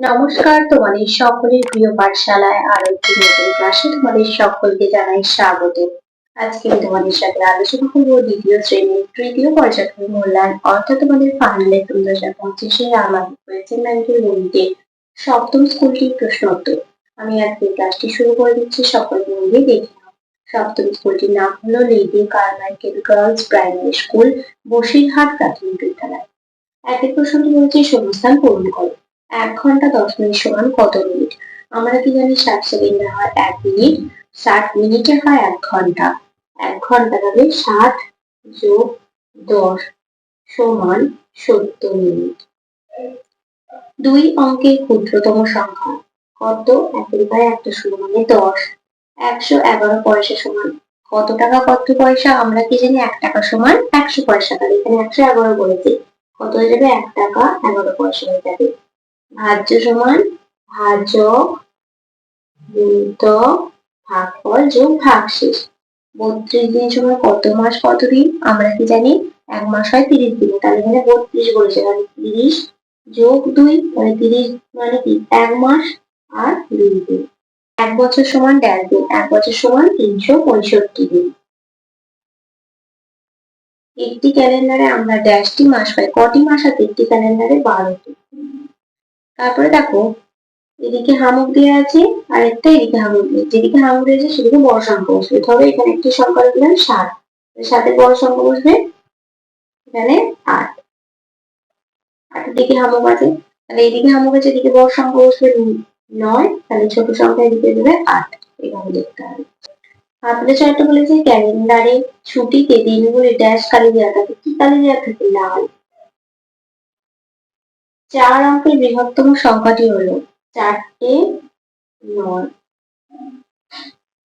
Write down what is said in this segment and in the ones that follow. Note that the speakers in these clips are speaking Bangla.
নমস্কার, তোমাদের সকলের প্রিয় পাঠশালায় আরও একটি নতুন ক্লাসে তোমাদের সকলকে জানাই স্বাগত। আজকে আমি তোমাদের সাথে আলোচনা করব দ্বিতীয় শ্রেণির তৃতীয় পর্যায়ের মূল্যায়ন, অর্থাৎ তোমাদের ফাইনালে দু হাজার পঁচিশে আমাদের কোয়েশ্চেন ব্যাংকের গণিতে সপ্তম স্কুলটির প্রশ্ন উত্তর আমি আজকে ক্লাসটি শুরু করে দিচ্ছি সকল মিলিয়ে দেখে সপ্তম স্কুলটির নাম হলো lady Carmichael girls primary school Basirhat প্রাথমিক বিদ্যালয়। একের প্রশ্নটি বলছে শূন্যস্থান পূরণ করো। এক ঘণ্টা দশ মিনিট সমান কত মিনিট? আমরা কি জানি ষাট সেকেন্ডে হয় এক মিনিট ষাট মিনিটে হয় এক ঘণ্টা। এক ঘণ্টা হবে ষাট যোগ দশ সমান সত্তর মিনিট। দুই অঙ্কের ক্ষুদ্রতম সংখ্যা কত? একের গায়ে একটা শূন্য মানে দশ। একশো এগারো পয়সা সমান কত টাকা কত পয়সা? আমরা কি জানি এক টাকা সমান একশো পয়সা। তাহলে এখানে একশো এগারো বলেছে। কত হয়ে যাবে? এক টাকা এগারো পয়সা হয়ে যাবে। ভাজ্য সমান ভাজক গুণিতক ভাগফল যোগ ভাগশেষ। বত্রিশ দিন সমান কত মাস কত দিন আমরা কি জানি? এক মাস হয় তিরিশ দিন। তাহলে এখানে বত্রিশ বলেছে, তাহলে তিরিশ যোগ দুই মানে তিরিশ মানে কি? এক মাস আর দুই দিন। এক বছর সমান দেড় দিন, এক বছর সমান তিনশো পঁয়ষট্টি দিন। একটি ক্যালেন্ডারে আমরা ড্যাশটি মাস পাই। কটি মাস আছে একটি ক্যালেন্ডারে বারোটি? তারপরে দেখো, এদিকে হামুক দেওয়া আছে আর একটা এদিকে হামুক যেদিকে হামুক দিয়েছে সেদিকে বড় সংখ্যা বসবে। তবে এখানে একটি সংখ্যা লিখলেন সাত। সাথে বড় সংখ্যা বসবে এখানে আট। আটের দিকে হামুক আছে, তাহলে এদিকে হামুক আছে, এদিকে বড় সংখ্যা বসবে নয়। তাহলে ছোট সংখ্যা এদিকে দেবে আট। এভাবে দেখতে হবে। হাতলে চারটা বলেছে, ক্যালেন্ডারে ছুটিতে দিনগুলি ড্যাশ কালি দেওয়া থাকে। কি কালি দেওয়া থাকে? লাল। চার অঙ্কের বৃহত্তম সংখ্যাটি হলো চারটে, নয়।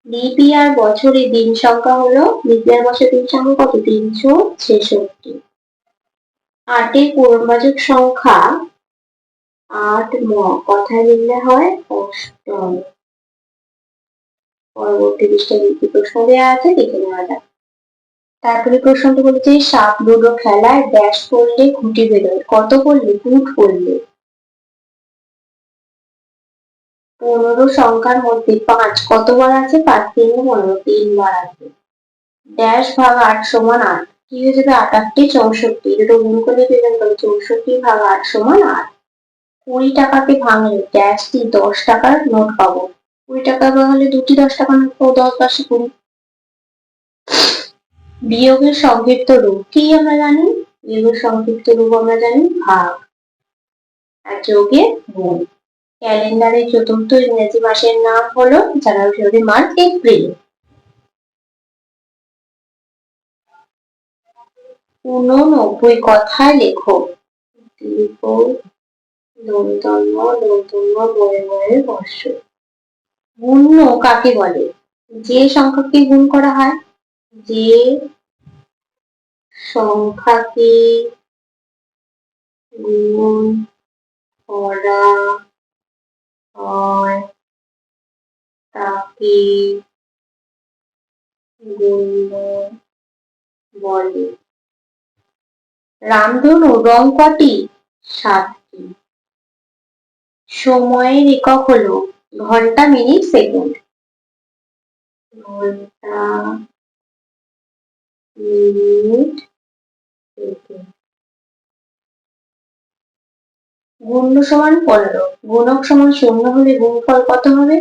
লিপিয়ার বছরে দিন সংখ্যা হলো লিপিয়ার বছরের দিন সংখ্যা কত? তিনশো ছেষট্টি। আটের পূর্ণবাচক সংখ্যা আট ম, কথায় লিখলে হয় অষ্টম। পরবর্তী পৃষ্ঠায় কি প্রশ্ন দেওয়া আছে, দেখে নেওয়া যাক। তারপরে প্রশ্নটি বলেছে সাপ লুডো খেলায় ড্যাশ করলে খুঁটি বেরোয়। কত করলে? কুট করলে। পনেরো সংখ্যার মধ্যে পাঁচ। কতবার আছে? পাঁচ। তিন পনেরো। তিনবার আছে। ড্যাশ ভাগ আট সমান আট। কি হয়ে যাবে? আট আটটি চৌষট্টি। দুটো গুণ করলে পেয়ে যাবে চৌষট্টি ভাগ আট সমান আট। কুড়ি টাকাকে ভাঙলে ড্যাশটি দশ টাকার নোট পাবো? কুড়ি টাকা ভাঙলে দুটি দশ টাকা নোট পাবো, দশ দশে কুড়ি। বিয়োগের সংক্ষিপ্ত রূপ কি আমরা জানি? বিয়োগের সংক্ষিপ্ত রূপ আমরা জানি ভাগ। আর যোগের গুণ। ক্যালেন্ডারের চতুর্থ ইংরেজি মাসের নাম হলো জানুয়ারি ফেব্রুয়ারি মার্চ এপ্রিল উননব্বই কথায় লেখো। বয়ে বর্ষ। গুণ্য কাকে বলে? যে সংখ্যাকে গুণ করা হয় যে সংখ্যাকে গুণ করা হয় তাকে গুণ্য বলে। রামধনু রং কটি সাতটি। সময়ের একক হলো ঘণ্টা মিনিট সেকেন্ড। ঘণ্টা গুণ্য সমান পনেরো। গুণক সমান শূন্য হলে গুণফল কত হবে?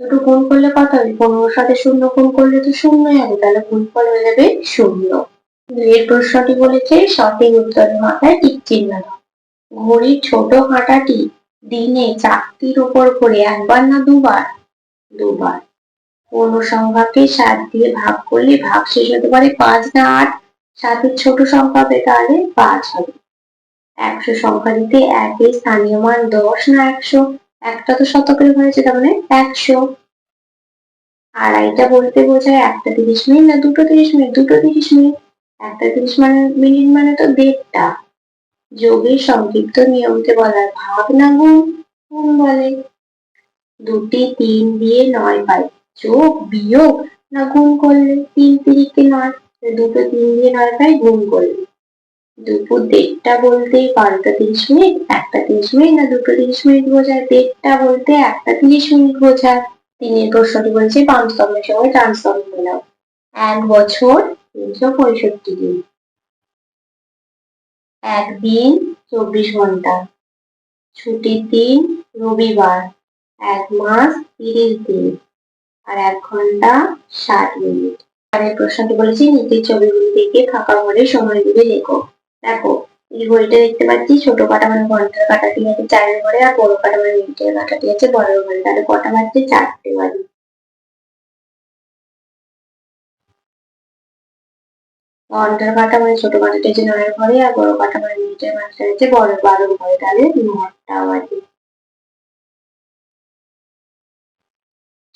দুটো গুণ করলে কত হবে? পনেরোর সাথে শূন্য গুণ করলে তো শূন্যই হবে, তাহলে গুণফল হয়ে যাবে শূন্য। এর প্রশ্নটি বলেছে, সঠিক উত্তরের মাথায় টিক চিহ্ন। ঘড়ির ছোট কাঁটাটি দিনে চাকতির উপর ঘুরে একবার না দুবার? দুবার। কোন সংখ্যাকে সাত দিয়ে ভাগ করলে ভাগ শেষ হতে পারে পাঁচ না আট। সাতের ছোট সংখ্যা হবে তাহলে পাঁচ হবে। একশো সংখ্যা দিতে একের স্থানীয় মান দশ না একশো। একটা তো শতকের হয়েছে তার মানে একশো। আড়াইটা বলতে বোঝায় একটা তিরিশ মিনিট না দুটো তিরিশ মিনিট? দুটো তিরিশ মিনিট। একটা তিরিশ মানে মিনিট মানে তো দেড়টা। যোগের সংক্ষিপ্ত নিয়মকে বলা ভাগ না গুণ। গুণ বলে। দুটি তিন দিয়ে নয় পাই। যোগ বিয়োগ না গুণ করলে? তিন তিরিকে নয় দুটো তিন দিয়ে নয় পাই গুণ করলে? দুপুর দেড়টা বলতে বারোটা তিরিশ মিনিট, একটা তিরিশ মিনিট, না দুটো তিরিশ মিনিট বোঝায়? দেড়টা বলতে একটা তিরিশ মিনিট বোঝায়। তিনের প্রশ্নটি বলছে পাঁচতমের সময় ট্রান্সফর্ম মেলাও এক বছর তিনশো পঁয়ষট্টি দিন। একদিন চব্বিশ ঘণ্টা। ছুটির দিন রবিবার। এক মাস তিরিশ দিন। আর এক ঘণ্টা ষাট মিনিট। পরের প্রশ্নটি বলেছি, নিচের ছবিগুলি দেখে ফাঁকা ঘরে সময়গুলি লেখো। দেখো, এই ঘড়িটা দেখতে পাচ্ছি, ছোট কাটা মানে ঘণ্টার কাটাটি আছে চারের ঘরে, আর বড় কাটা মানে মিনিটের কাটাটি আছে বড় ঘরে তাহলে কটা বাজছে চারটে বাজে। ঘণ্টার কাটা মানে ছোট কাটাটি আছে নয়ের ঘরে, আর বড় কাটা মানে মিনিটের কাটাটি আছে বড় বারো ঘরে। তাহলে নটা বাজে।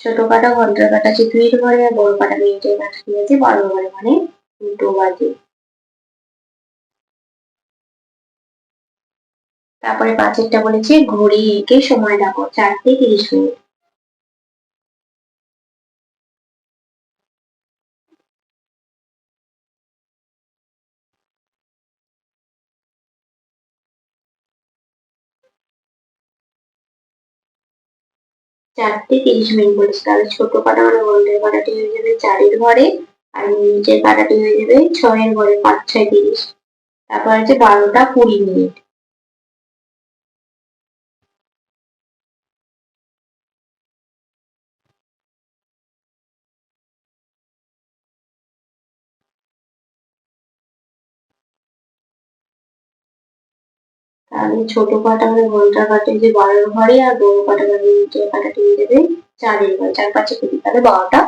ছোট কাটা ঘণ্টার কাটা আছে দুই ঘরে বড় কাটা মিনিটের কাটা আছে বড় ঘরে মানে দুটো বাজে। তারপরে পাঁচেরটা বলেছে, ঘড়ি এঁকে সময় দেখো চারটে তিরিশ মিনিট। চারটে তিরিশ মিনিট বলেছে। তাহলে ছোট কাটা মানে গোল্ডের কাটাটি হয়ে যাবে চারের ঘরে আর নিচের কাটাটি হয়ে যাবে ছয়ের ঘরে পাঁচ, ছয়, তিরিশ। তারপর হচ্ছে বারোটা কুড়ি মিনিট। তাহলে ছোট কাটা মানে ঘণ্টা কাটে যে বারোর ঘরে আর বড় কাটা মানে মিনিটের কাটাটি হয়ে যাবে চারের ঘরে চার পাঁচে কুড়ি, তাহলে বারোটা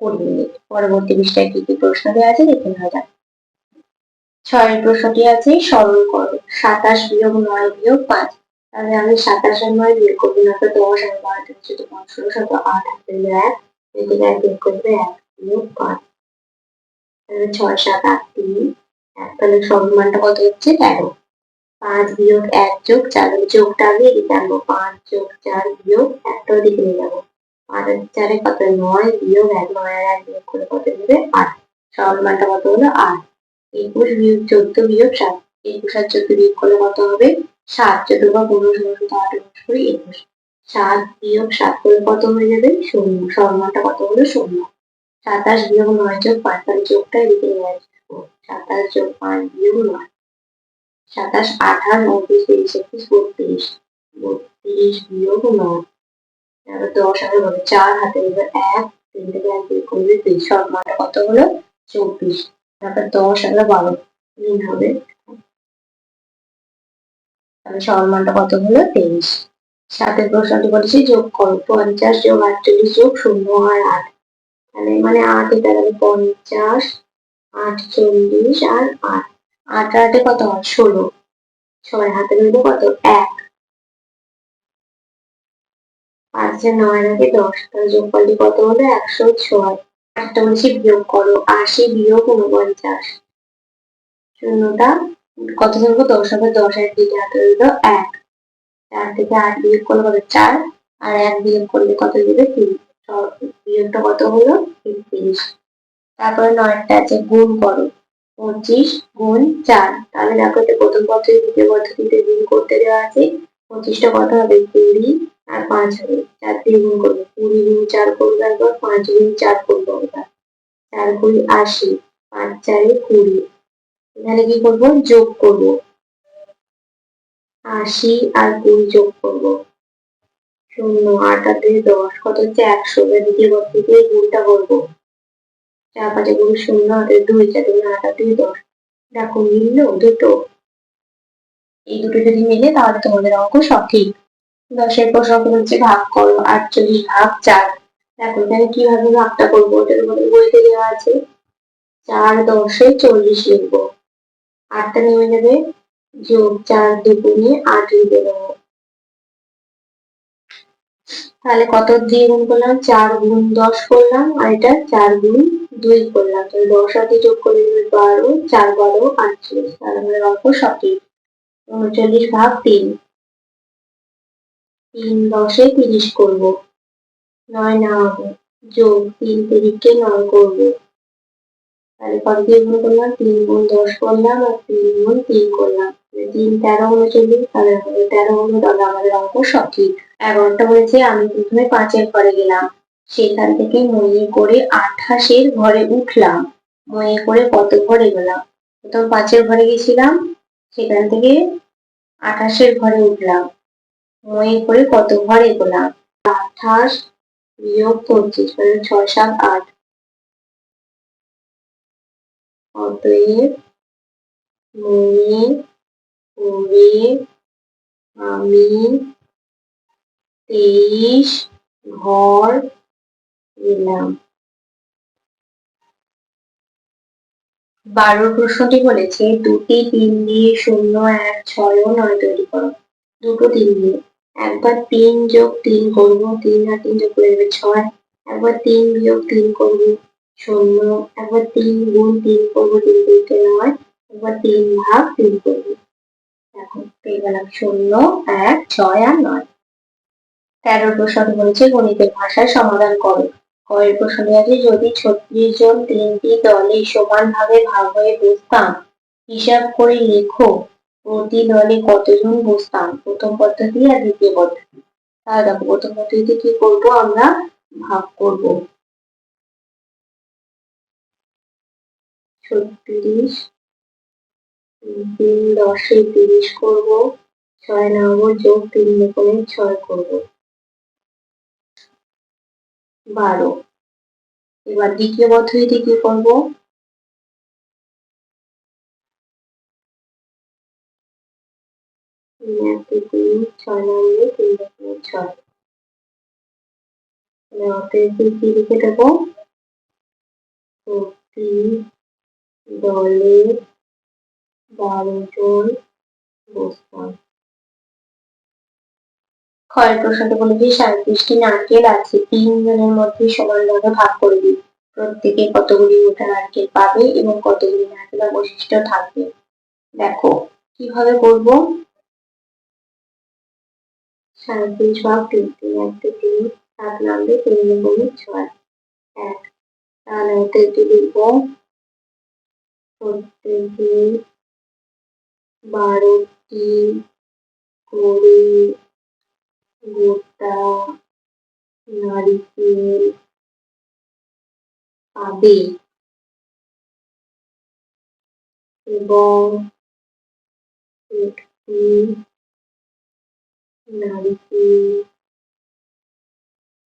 কুড়ি মিনিট। পরবর্তী পৃষ্ঠায় কি কি প্রশ্ন দেওয়া আছে দেখে নেওয়া যাক। ছয়ের প্রশ্নটি আছে, সরল করো। সাতাশ বিয়োগ নয় বিয়োগ পাঁচ। তাহলে আমি সাতাশ আর নয় বিয়োগ করব না তো দশ আর বারো থেকে চোদ্দ পনেরো শত আট হাতে এক এক বিয়োগ করবে এক বিয়োগ পাঁচ। তাহলে ছয়, সাত, আট, তিন, এক। তাহলে সরল মানটা কত হচ্ছে? তেরো। পাঁচ বিয়োগ এক যোগ চার যোগটা আগে এদিকে আনব। পাঁচ যোগ চার বিয়োগ একটা ওদিকে নিয়ে যাব। পাঁচ চারে কত? নয় বিয়োগ এক, নয় আর এক বিয়োগ করে কত দেবে আট। সরল মানটা কত হলো? আট। একুশ বিয়োগ চোদ্দ বিয়োগ সাত। একুশ আর চোদ্দ বিয়োগ করলে কত হবে? সাত। চোদ্দ বা পনেরো ষোলো সতেরো আট একুশ করে একুশ। সাত বিয়োগ সাত করে কত হয়ে যাবে? শূন্য। সরল মানটা কত হলো? শূন্য। সাতাশ বিয়োগ নয় যোগ পাঁচ, তাহলে যোগটা এদিকে নিয়ে আসব। সাতাশ যোগ পাঁচ বিয়োগ নয়। সাতাশ, আঠাশ, উনত্রিশ, তিরিশ, একত্রিশ, বত্রিশ বত্রিশ বিয়োগ নয়। তারপর দশ হাতে হবে চার হাতে হবে এক, তিন থেকে এক বিয়োগ করবে দুই সর্বমানটা কত হলো? চব্বিশ। তারপর দশ আর বারো, তিন হবে। তাহলে সর্বমানটা কত হলো? তেইশ। সাতের প্রশ্নটি বলেছি যোগ করো, পঞ্চাশ যোগ আটচল্লিশ যোগ শূন্য আর আট। তাহলে মানে আট এটা পঞ্চাশ, আটচল্লিশ আর আট। আট আটে কত? হয় ষোলো। ছয় হাতে রইল কত? এক। পাঁচে নয় আগে দশ। তাহলে যোগফলটি কত হলো? একশো ছয়। আটটা বলছি বিয়োগ করো। আশি বিয়োগ উনপঞ্চাশ শূন্যটা কত থাকব দশ হবে দশ এক দিকে হাতে রইল এক। চার থেকে আট বিয়োগ করলে কত? চার। আর এক বিয়োগ করলে কত দেবে তিন? বিয়োগটা কত হলো? তিরিশ। তারপরে নয়টা আছে, গুণ করো। পঁচিশ গুণ চার। তাহলে দেখো এটা প্রথম পদ্ধতি দ্বিতীয় পদ্ধতিতে গুণ করতে দেওয়া আছে। পঁচিশটা কত হবে? কুড়ি আর পাঁচ হবে। চার দিয়ে গুণ করব। কুড়ি গুণ চার করব একবার, পাঁচ গুণ চার করব একবার। চার কুড়ি আশি, পাঁচ চারে কুড়ি। এখানে কি করব? যোগ করব। আশি আর কুড়ি যোগ করব। শূন্য, আট আর দুই, দশ। কত হচ্ছে? একশো। দ্বিতীয় পদ্ধতিতে গুণটা করব। চার পাঁচে গুণ শূন্য দুই চার আট দুই দশ দেখো মিললো দুটো। এই দুটো যদি মিলে তাহলে তোমাদের অঙ্ক সঠিক দশের প্রশ্ন হচ্ছে ভাগ করো, আটচল্লিশ ভাগ চার। দেখো এখানে কীভাবে ভাগটা করব ওটার মধ্যে বইতে দেওয়া আছে। চার দশে চল্লিশ লিখব। আটটা নেমে যাবে। যোগ চার দুগুণে আট লিখে দেবো। তাহলে কত দিয়ে গুণ করলাম? চার গুণ দশ করলাম, আর এটা চার গুণ দুই করলাম। তাহলে দশ হাতে যোগ করে দেবে বারো, চার বারো আটচল্লিশ। তাহলে আমাদের অঙ্ক সঠিক। উনচল্লিশ ভাগ তিন। তিন দশে তিরিশ করব। নয় না হবে। যোগ তিন তিরিশকে নয় করব। তাহলে কত দিয়ে গুণ করলাম? তিন গুণ দশ করলাম আর তিন গুণ তিন করলাম। তিন তেরো উনচল্লিশ, তাহলে তেরো গুণ তাহলে আমাদের অঙ্ক সঠিক। এগারোটা বলেছে, আমি প্রথমে পাঁচের ঘরে গেলাম। সেখান থেকে মনে করে আঠাশের ঘরে উঠলাম। মনে করে কত ঘরে গেলাম? প্রথম পাঁচের ঘরে গেছিলাম, সেখান থেকে আঠাশের ঘরে উঠলাম। মনে করে কত ঘরে গেলাম? আঠাশ বিয়োগ পঁচিশ মানে ছয় সাত, আট। অতএব মনে করে আমি তেইশ ঘর এলাম বারোর প্রশ্নটি বলেছে, দুটি তিন দিয়ে শূন্য, এক ছয় নয় তৈরি করো। দুটো তিন দিয়ে। একবার তিন যোগ তিন করব, তিন আর তিন যোগ করে ছয়। একবার তিন বিয়োগ তিন করব, শূন্য। একবার তিন গুণ তিন করব, তিন তিনটে নয়। একবার তিন ভাগ তিন করব। এখন পেয়ে গেলাম শূন্য, এক, ছয় আর নয়। তেরো প্রশ্ন বলেছে, গণিতের ভাষায় সমাধান করো। কয়ের প্রশ্নে আছে, যদি ছত্রিশ জন তিনটি দলে সমানভাবে ভাগ হয়ে বসতাম, হিসাব করে লেখো, প্রতি দলে কতজন বসতাম? প্রথম পদ্ধতি আর দ্বিতীয় পদ্ধতি। তাহলে দেখো, প্রথম পদ্ধতিতে কি করব আমরা? ভাগ করব। ছত্রিশ, তিন, দশে তিরিশ করব, ছয় নম্বর যোগ তিন করে ছয় করব। বারো। এবার দ্বিতীয় পদ্ধতিতে কি করব? তিন ছয় নম্বরে তিন দশমিক ছয়। অতএব কি লিখে দেবো? প্রতি দলে বারো জন বসতাম ক্ষয়ের প্রশ্নটা বলেছি সাঁত্রিশটি নারকেল আছে তিন জনের মধ্যে সমানভাবে ভাগ করে দিই প্রত্যেকে কতগুলি মোটা নারকেল পাবে এবং কতগুলি নারকেল অবশিষ্ট থাকবে? দেখো, কীভাবে করব? সাঁত্রিশ ভাগ তিন তিন একটা তিন, সাত নামবে, তিন গুণে ছয়, এক। তাহলে ওতে কি লিখব, প্রত্যেকে বারোটি করে গোটা নারিকেল পাবে এবং একটি নারিকেল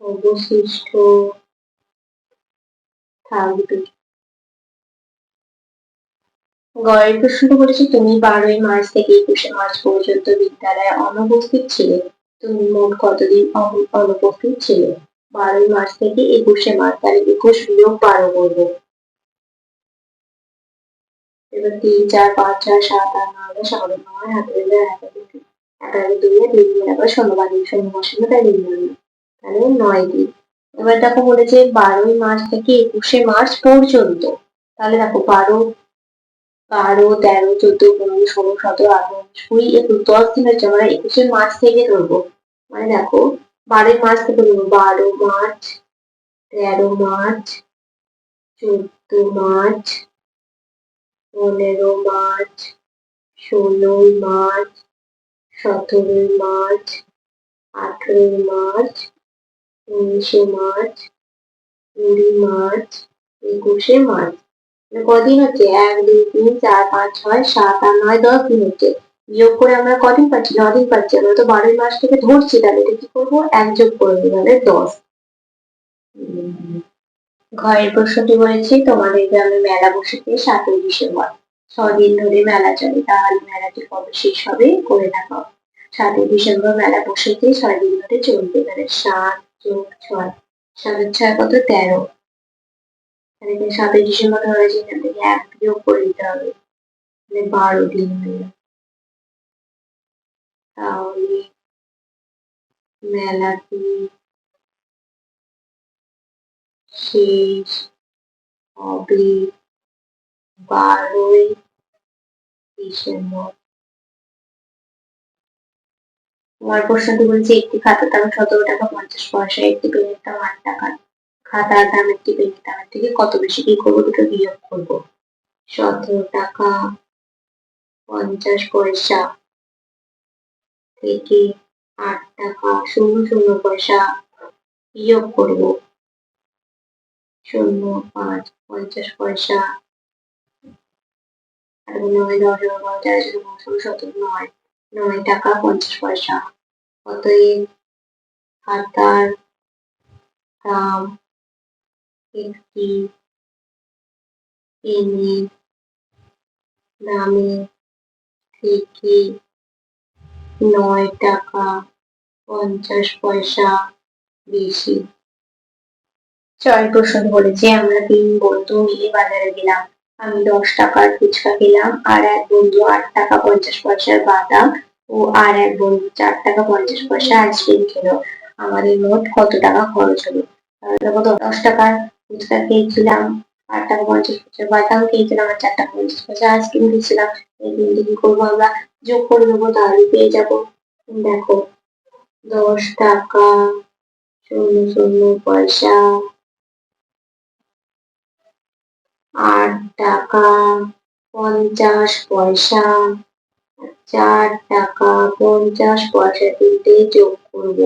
অবশিষ্ট থাকবে গয়ের প্রশ্নটা বলেছে, তুমি বারোই মার্চ থেকে একুশে মার্চ পর্যন্ত বিদ্যালয়ে অনুপস্থিত ছিলে। তুমি মোট কতদিন অনুপস্থিত ছিলে? বারোই মার্চ থেকে একুশে মার্চ তাহলে একুশ বিয়োগ বারো করব এবার তিন, চার, পাঁচ চার সাত, আট, নয়, দশ, এগারো, নয়, হাতে এগারো এগারো দুই দিন আবার শূন্য বাড়ি শূন্য বসানো তাই দিন তাহলে নয় দিন। এবার দেখো বলেছে বারোই মার্চ থেকে একুশে মার্চ পর্যন্ত। তাহলে দেখো বারো বারো, তেরো, চোদ্দ, পনেরো, ষোলো, সতেরো, আঠারো, কুড়ি, একুশ, দশ দিন হচ্ছে আমরা একুশে মার্চ থেকে ধরবো। মানে দেখো বারোই মার্চ থেকে ধরবো। বারো মার্চ, তেরো মার্চ, চোদ্দ মার্চ, পনেরো মার্চ, ষোলোই মার্চ, সতেরোই মার্চ, আঠেরোই মার্চ, উনিশে মার্চ, কুড়ি মার্চ, একুশে মার্চ। কদিন হচ্ছে? এক, দুই, তিন, চার, পাঁচ, ছয়, সাত, আট, নয়, দশ দিন হচ্ছে। বিয়োগ করে আমরা কদিন পাচ্ছি? দিন পাচ্ছি। আমরা তো বারোই মাস থেকে ধরছি তাহলে। এটা কি করব? এক যোগ করে দিই তাহলে দশ। ঘরের প্রশ্নটি বলেছি, তোমাদের গ্রামে মেলা বসেছে সাতই ডিসেম্বর। ছদিন ধরে মেলা চলে। তাহলে মেলাটি কবে শেষ হবে? করে থাকা সাতই ডিসেম্বর মেলা বসেছে ছয় দিন ধরে চলবে। তাহলে সাত যোগ ছয়। সাত ছয় কত? তেরো। তাহলে সাতই ডিসেম্বর এখান থেকে করে দিতে হবে। তাহলে বারো দিন তাহলে শেষ? আমার প্রশ্নটি বলছে, একটি খাতার দাম সতেরো টাকা পঞ্চাশ পয়সা, একটি পেনের দাম আট টাকা। খাতার দামের থেকে দামের থেকে কত বেশি কি করব, দুটো বিয়োগ করব। সতেরো টাকা পঞ্চাশ পয়সা থেকে আট টাকা শূন্য শূন্য পয়সা বিয়োগ করব। শূন্য, পাঁচ, পঞ্চাশ পয়সা। আর নয় দশ তেরো ষোলো, সতেরো, নয় নয় টাকা পঞ্চাশ পয়সা। অতএব খাতার দাম একটি পেনের দামের থেকে নয় টাকা পঞ্চাশ পয়সা বেশি। ছয় প্রশ্ন বলেছে, আমরা তিন বন্ধু মিলে বাজারে গেলাম। আমি দশ টাকার ফুচকা খেলাম, আর এক বন্ধু আট টাকা পঞ্চাশ পয়সার বাদাম ও আর এক বন্ধু চার টাকা পঞ্চাশ পয়সা আইসক্রিম খেলো। আমাদের মোট কত টাকা খরচ হলো? দশ টাকার ফুচকা খেয়েছিলাম আট টাকা পঞ্চাশ পয়সা বাদাম খেয়েছিলাম। আর চার টাকা পঞ্চাশ পয়সা আইসক্রিম খেয়েছিলাম এই তিনটে কি করব আমরা, যোগ করে দেবো তাহলে পেয়ে যাব। দেখো, দশ টাকা শূন্য শূন্য পয়সা, আট টাকা, পঞ্চাশ পয়সা, চার টাকা, পঞ্চাশ পয়সা তিনটে যোগ করব।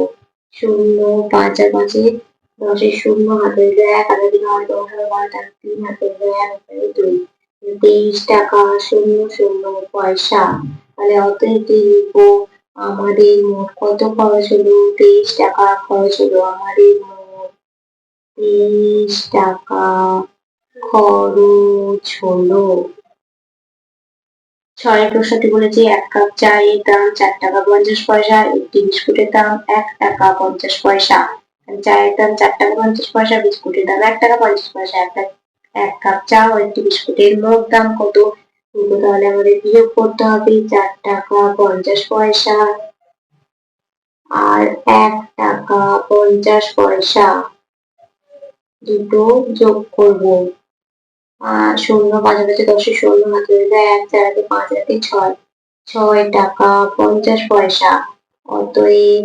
শূন্য, পাঁচ আর পাঁচে দশের শূন্য হাতে এক হাতে হয় দশ হাজার বারো তিন হাতে এক হাতে দুই তেইশ টাকা, শূন্য শূন্য পয়সা। তাহলে অতএব লিখব? আমাদের মোট কত খরচ হলো? তেইশ টাকা খরচ হলো। আমাদের মোট তেইশ টাকা খরচ হলো। ছয়ের প্রশ্নটি বলেছে, এক কাপ চায়ের দাম চার টাকা পঞ্চাশ পয়সা একটি বিস্কুটের দাম এক টাকা পঞ্চাশ পয়সা। চায়ের দাম চার টাকা পঞ্চাশ পয়সা বিস্কুটের দাম এক টাকা পঞ্চাশ পয়সা, একটা, এক কাপ চা ও একটি বিস্কুটের মোট দাম কত? তাহলে আমাদের বিয়োগ করতে হবে চার টাকা পঞ্চাশ পয়সা। আর এক টাকা পঞ্চাশ পয়সা দুটো যোগ করব। শূন্য পাশাপাশি দশে শূন্য হাতে দিলে এক, চার হাতে পাঁচ হাতে ছয়। ছয় টাকা পঞ্চাশ পয়সা। অতএব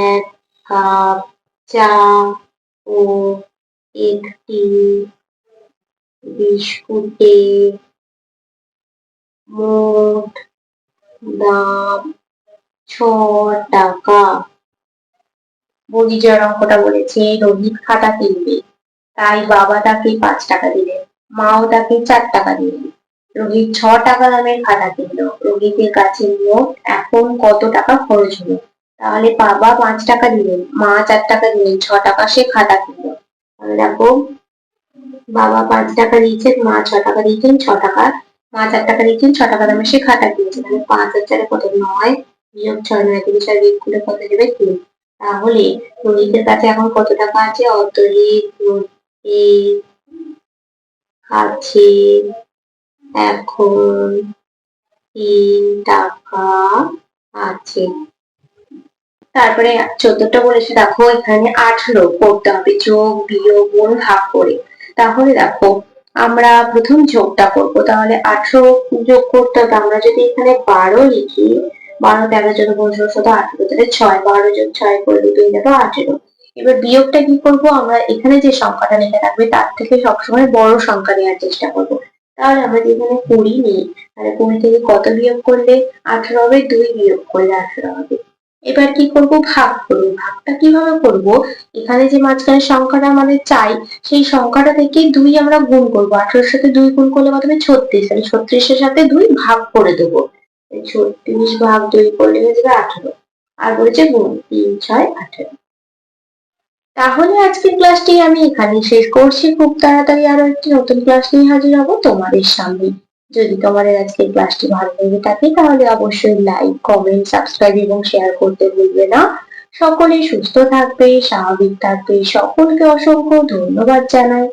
এক কাপ চা ও একটি বিস্কুটের মোট দাম ছ টাকা। বগিজয়ের অঙ্কটা বলেছে, রোহিত খাতা কিনবে। তাই বাবা তাকে পাঁচ টাকা দিলেন, মাও তাকে চার টাকা দিলেন। রোহিত ছ টাকা দামের খাতা কিনলো। রোহিতের কাছে মোট এখন কত টাকা খরচ হলো? তাহলে বাবা পাঁচ টাকা দিলেন, মা চার টাকা দিলেন, ছ টাকা সে খাতা কিনলো তাহলে দেখো, বাবা পাঁচ টাকা দিয়েছেন, মা ছ টাকা দিয়েছেন, ছ টাকা, মা চার টাকা দিয়েছেন, ছ টাকা দামে সে খাতা কিনেছে তাহলে পাঁচ চারে কত? নয় বিয়োগ ছয় নয় তিরিশ আর বিয়োগ করলে কত দেবে তিন। তাহলে রোহিতের কাছে এখন কত টাকা আছে? অতএব আছে এখন তিন টাকা আছে। তারপরে চোদ্দটা বলেছে দেখো, এখানে আঠারো করতে হবে, যোগ, বিয়োগ গুণ ভাগ করে। তাহলে দেখো, আমরা প্রথম যোগটা করব, তাহলে আঠারো যোগ করতে হবে, আমরা যদি এখানে বারো লিখি, বারো, তেরো, চোদ্দ, পনেরো, ষোলো আঠেরো, তাহলে ছয়, বারো যোগ ছয় করলে পেয়ে যাব আঠেরো। এবার বিয়োগটা কি করব, আমরা এখানে যে সংখ্যাটা লেখা থাকবে, তার থেকে সবসময় বড় সংখ্যা নেওয়ার চেষ্টা করব। তাহলে আমরা যেখানে কুড়ি নিই, তাহলে কুড়ি থেকে কত বিয়োগ করলে? আঠারো হবে, দুই বিয়োগ করলে আঠারো হবে। এবার কি করব? ভাগ করব। ভাগটা কীভাবে করব? এখানে যে মাঝখানে সংখ্যাটা আমাদের চাই, সেই সংখ্যাটা থেকে দুই আমরা গুণ করব। আঠারোর সাথে দুই গুণ করলে হবে? ছত্রিশ। তাহলে ছত্রিশের সাথে দুই ভাগ করে দেবো। ছত্রিশ ভাগ দুই করলে হয়ে যাবে আঠারো। আর বলেছে গুণ তিন, ছয়, আঠারো। তাহলে আজকের ক্লাসটি আমি এখানেই শেষ করছি। খুব তাড়াতাড়ি আরও একটি নতুন ক্লাস নিয়ে হাজির হব তোমাদের সামনে। যদি তোমাদের আজকের ক্লাসটি ভালো লেগে থাকে, তাহলে অবশ্যই লাইক কমেন্ট সাবস্ক্রাইব এবং শেয়ার করতে ভুলবে না। সকলে সুস্থ থাকবে, স্বাভাবিক থাকবে। সকলকে অসংখ্য ধন্যবাদ জানাই।